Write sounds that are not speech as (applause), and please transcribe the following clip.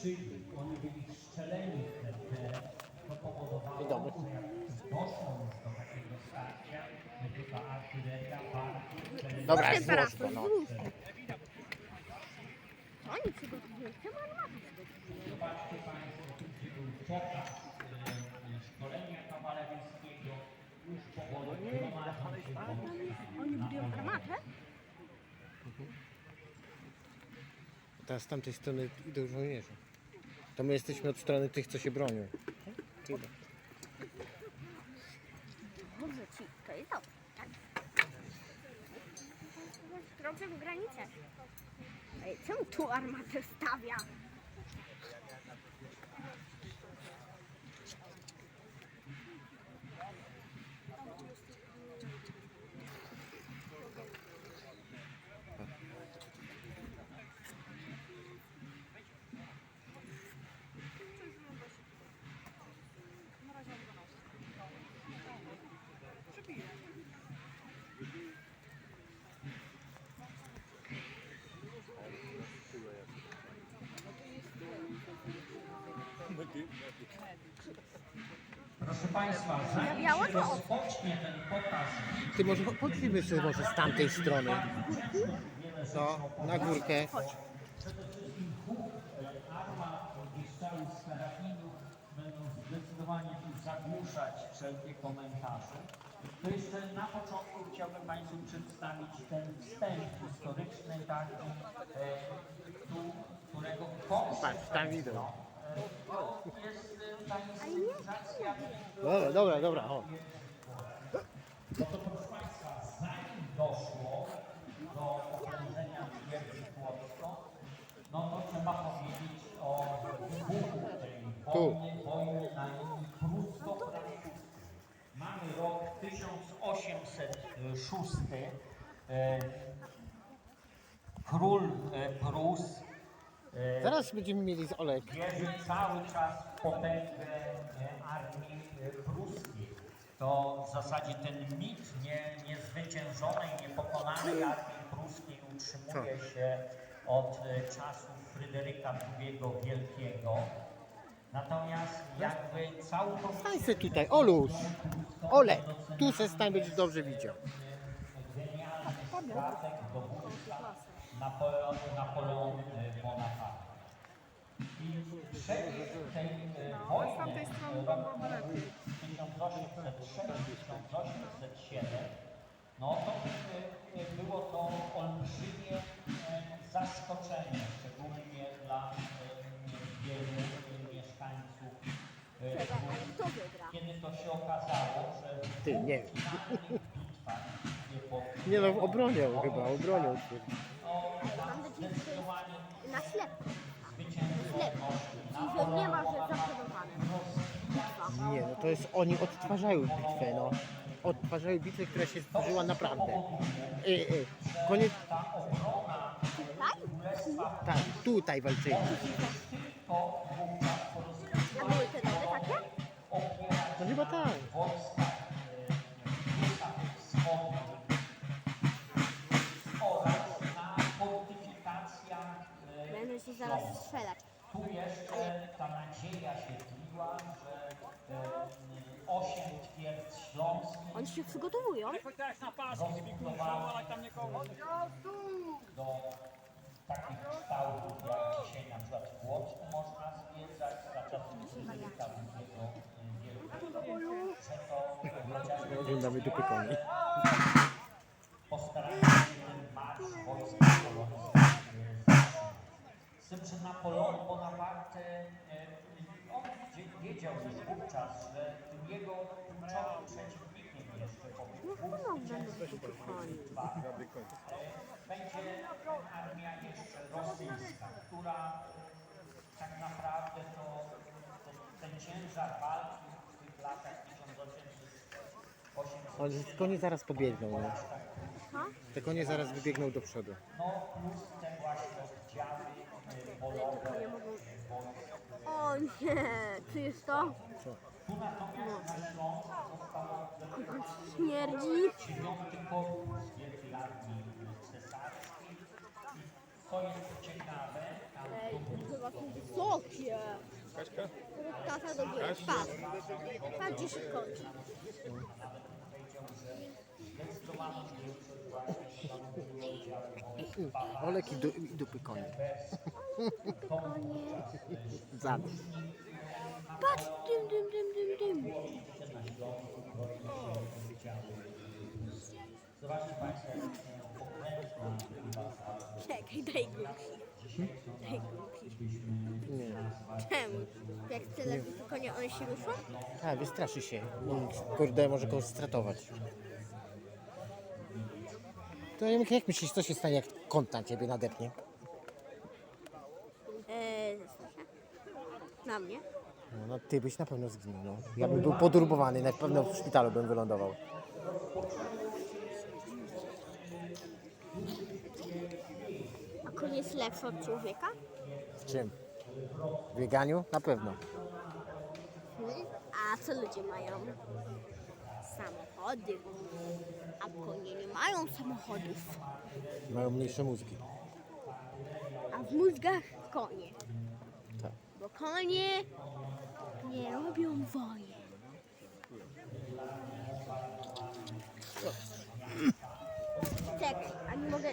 czyli oni byli strzeleni w ten to powodowało, że jak doszło już do takiego starcia, to ta artyleria bardziej Dobra, parasol, to, no. oni przygotowują? Czemu armatę przygotowują? Zobaczcie Państwo, tu gdzie był pokaz e, szkolenia kawalerzyjskiego, już powoli gromadzą się Oni budują armatę? Teraz z tamtej strony idą żołnierze. To my jesteśmy od strony tych, co się bronią. Chyba. Dobrze ci, to jest dobrze. Tak. Granicę. Ej, czemu tu armatę stawia? Państwa, zanim się rozpocznie ten pokaz, Ty może chodźmy sobie może z tamtej strony. No, na górkę. przede wszystkim huk armat i strzały z będą zdecydowanie tu zagłuszać wszelkie komentarze. To jeszcze na początku chciałbym Państwu przedstawić ten wstęp historyczny taki, e, tu, którego Patrz, tam idą. to jest e, inscenizacja Dobra, dobra, dobra. O. No to proszę Państwa, zanim doszło do okrążenia twierdzy Płocko, no to trzeba powiedzieć o wybuchu tej Tu. wojny, wojny na linii prusko-francuskiej. Mamy rok 1806. E, Król e, Prus Zaraz będziemy mieli z Olek. wierzy cały czas w potęgę e, armii e, pruskiej. To w zasadzie ten mit nie, niezwyciężonej, niepokonanej armii pruskiej utrzymuje się od e, czasów Fryderyka II Wielkiego. Natomiast jakby całą tą Stań se tutaj, Oluś. Ole, tu se stań, będziesz dobrze widział. genialny dowódca Napoleon, Napoleon e, Bonaparte. I przebieg tej wojny tamtej strony e, byłoby roku lepiej. 1806-1807 no to e, było to olbrzymie zaskoczenie, szczególnie dla wielu mieszkańców kiedy to się okazało, że w Ty, nie wiem. finalnych bitwach, Nie no, obronią chyba, obronią. no, na ślepo. Ślepo. Czyli, że nie ma, że zaprzedowane. Nie, no to jest, oni odtwarzają bitwę, no. Odtwarzają bitwę, która się zdarzyła naprawdę. Y, y, koniec, Tak? tak, tutaj walczyli. A były te nowe takie? No chyba tak. Zaraz strzelać. Tu jeszcze ta nadzieja się tliła, że e, osiem twierdz śląskich Oni się przygotowują. Chociaż na paski rozbudowało ale tam nikogo. do takich kształtów jak dzisiaj na przykład w Płocku można zwiedzać za czasów Fryderyka II Wielkiego, że to chociażby Oglądamy dupy koni. (laughs) Że Napoleon Bonaparte, e, on wie- wiedział już wówczas, że tym jego kluczowym przeciwnikiem jeszcze po tych dwóch e, będzie armia jeszcze rosyjska, która tak naprawdę to ten, ten ciężar walki w tych latach 1880 Oni, konie zaraz pobiegną, no. Te konie zaraz wybiegną do przodu. No plus te właśnie oddziały y, polowe Nie mogą... O nie, czujesz to? Śmierdzi. Co jest ciekawe, tam Ej, chyba są wysokie. Kaśka? Tata do góry. Patrz. Patrz, gdzie się kończy. Olek i dupy konie. (laughs) Konie. Zad. Patrz, dym, dym, dym, dym, dym. Czekaj, daj głupi. Daj głupi. Nie. Czemu? Jak tyle konie, one się ruszą? A, wystraszy się. Mm, Kurde, może kogoś stratować. To jak myślisz, co się stanie, jak kąt na ciebie nadepnie? No, ty byś na pewno zginął. No. Ja bym był podurbowany, na pewno w szpitalu bym wylądował. A koń jest lepszy od człowieka? W czym? W bieganiu? Na pewno. Hmm? A co ludzie mają? Samochody. A konie nie mają samochodów. Mają mniejsze mózgi. A w mózgach konie bo konie nie robią wojen. Czekaj, a nie mogę...